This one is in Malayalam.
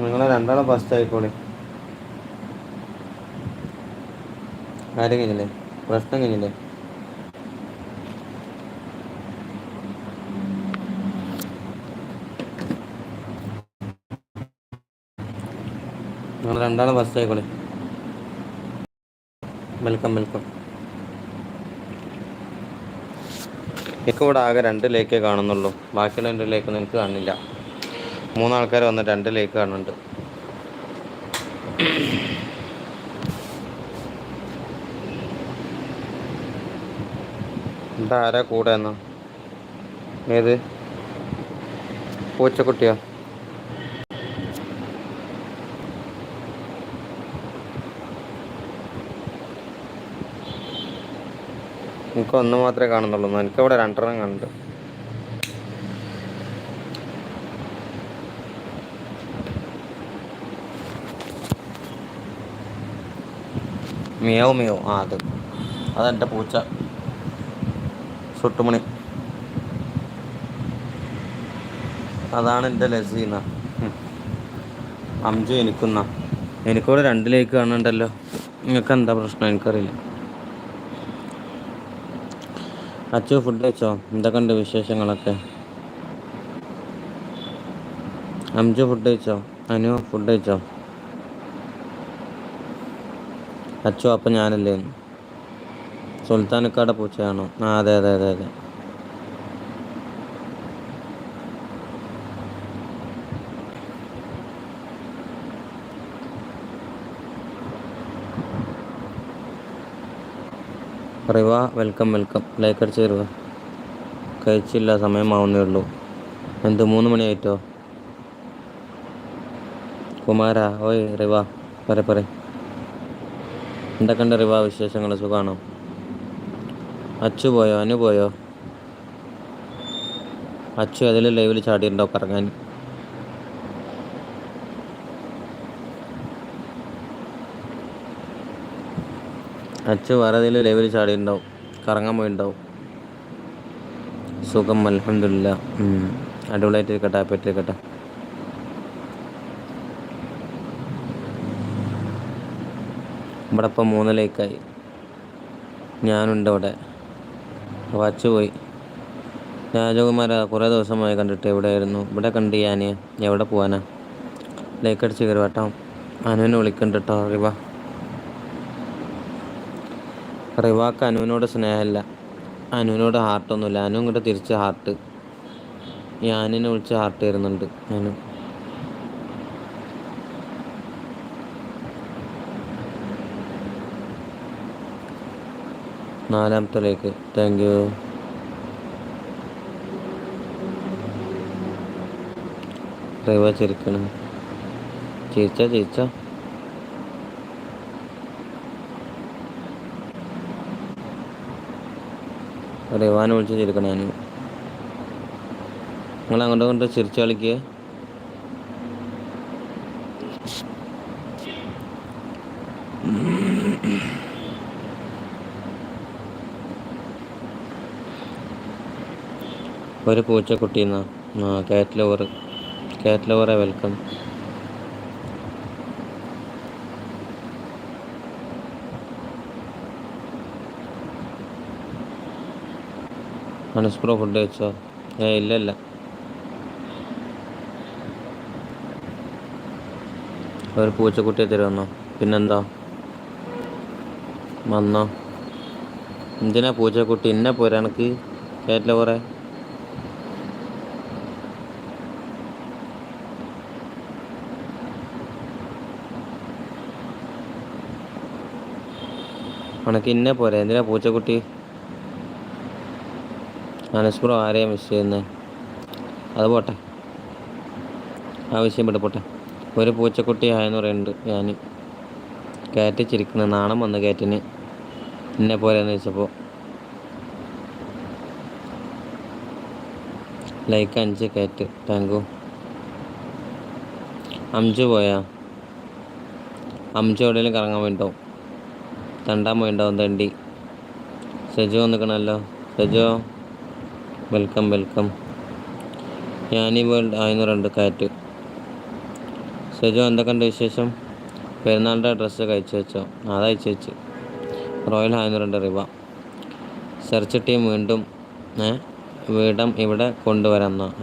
നിങ്ങളെ രണ്ടാളും ഫസ്റ്റ് ആയിക്കോളി. ആരും കഴിഞ്ഞില്ലേ? പ്രശ്നം കഴിഞ്ഞില്ലേ? നിങ്ങൾ രണ്ടാളും ഫസ്റ്റ് ആയിക്കോളി. വെൽക്കം വെൽക്കം എനിക്ക് ആകെ രണ്ട് ലേക്കേ കാണുന്നുള്ളൂ. ബാക്കിയുള്ള രണ്ട് ലേക്കൊന്നും എനിക്ക് കാണില്ല. മൂന്നാൾക്കാർ വന്ന് രണ്ട് ലേക്ക് കാണുന്നുണ്ട്. എന്താ ആരാ കൂടെ എന്നാ? ഏത്? പൂച്ചക്കുട്ടിയോ? എനിക്ക് ഒന്ന് മാത്രമേ കാണുന്നുള്ളൂ. എനിക്കവിടെ രണ്ടെണ്ണം കാണുന്നുണ്ട്. മിയാവ് മിയോ ആ അത്. അതെന്റെ പൂച്ച. സുട്ടുമണി. അതാണ് എന്റെ ലസീന. അംജു എനിക്കുന്ന. എനിക്കിവിടെ രണ്ടിലേക്ക് കാണണ്ടല്ലോ. നിങ്ങൾക്ക് എന്താ പ്രശ്നം? എനിക്കറിയില്ല. അച്ചു ഫുഡ് കഴിച്ചോ? എന്തൊക്കെ ഉണ്ട് വിശേഷങ്ങളൊക്കെ? അംജു ഫുഡ് കഴിച്ചോ? അനു ഫുഡ് കഴിച്ചോ? അച്ചു അപ്പം ഞാനല്ലേ? സുൽത്താനക്കാട പൂച്ചയാണോ? ആ അതെ അതെ അതെ അതെ. Riva welcome welcome. ലൈക്കർ ചേരുവ കഴിച്ചില്ല സമയമാവുന്നേ ഉള്ളൂ. എന്ത് മൂന്ന് മണിയായിട്ടോ കുമാര ഓയ് റിവ പറ പറ. എന്തൊക്കെയുണ്ട് റിവാ വിശേഷങ്ങൾ? സുഖമാണോ അച്ചു പോയോ? അനു പോയോ? അച്ചു അതിൽ ലൈവിൽ ചാടിയിട്ടുണ്ടോ കറങ്ങാൻ? അച്ചു വേറെ ഏതെങ്കിലും ലൈവിൽ ചാടിയിട്ടുണ്ടാവും കറങ്ങാൻ പോയിട്ടുണ്ടാവും സുഖം അലഹമില്ല അടിപൊളിയായിട്ടിരിക്കട്ടെ ആപ്പായിട്ടിരിക്കട്ടെ ഇവിടെ ഇപ്പം മൂന്ന് ലേക്കായി. ഞാനുണ്ട് അവിടെ. വച്ചു പോയി. രാജകുമാര കുറേ ദിവസമായി കണ്ടിട്ട് എവിടെ ആയിരുന്നു ഇവിടെ കണ്ട് ഞാൻ എവിടെ പോവാനാ? ലേക്ക് അടിച്ച് കയറി. കേട്ടോ അനുവിനെ വിളിക്കണ്ട കേട്ടോ റിവ. റിവാക്ക് അനുവിനോട് സ്നേഹമില്ല. അനുവിനോട് ഹാർട്ടൊന്നുമില്ല അനു ഇങ്ങോട്ട് തിരിച്ച് ഹാർട്ട് ഞാനിനെ വിളിച്ച് ഹാർട്ട് വരുന്നുണ്ട് അനു. നാലാമത്തെ ലേക്ക് താങ്ക് യു റിവ ചിരിക്കണം. ചിരിച്ച ചിരിച്ച. റിവാനെ വിളിച്ച് ചിരിക്കണം ഞാൻ നിങ്ങൾ അങ്ങോട്ടും ഇങ്ങോട്ടും ചിരിച്ച് കളിക്കുക ഒരു പൂച്ചക്കുട്ടീന്നാ. ആ കാറ്റ് വെൽക്കം അനസ്പ്രോ ഫുഡ് കഴിച്ചോ? ഏ ഇല്ല ഇല്ല ഒരു പൂച്ചക്കുട്ടിയെ തരുമെന്നോ പിന്നെന്താ? വന്നോ? എന്തിനാ പൂച്ചക്കുട്ടി? എന്നെ പോരാ എനിക്ക് കേട്ടില്ല കുറേ ഉനക്ക് ഇന്നെ പോരെ. എന്തിനാ പൂച്ചക്കുട്ടി? അനസ്പ്രോ ആരെയും മിസ് ചെയ്യുന്നത് അത് പോട്ടെ. ആ വിഷയം വിട്ട് പോട്ടെ. ഒരു പൂച്ചക്കുട്ടി ആയെന്ന് പറയുന്നുണ്ട് ഞാൻ കയറ്റി ചിരിക്കുന്ന നാണം വന്ന് കയറ്റിന്. എന്നെ പോരെന്ന് വെച്ചപ്പോൾ ലൈക്ക് അഞ്ച് കയറ്റ്. താങ്ക് അഞ്ചു പോയാ? അഞ്ചു എവിടെയെങ്കിലും കറങ്ങാൻ വേണ്ടാവും തണ്ടാൻ പോയിണ്ടാവും തണ്ടി. സജോ നിൽക്കണമല്ലോ സജോ വെൽക്കം വെൽക്കം. ഞാനീ വേൾഡ് ആയിരണ്ട് കാറ്റ്. സജോ എന്തൊക്കെയുണ്ട് വിശേഷം? പെരുന്നാളിന്റെ ഡ്രസ്സ് കഴിച്ചു വെച്ചോ? അത് അയച്ചു വെച്ച്. റോയൽ ആയിരണ്ട് റിവ. സെർച്ച് ടീം വീണ്ടും വീടം ഇവിടെ കൊണ്ടുവരാമെന്നോ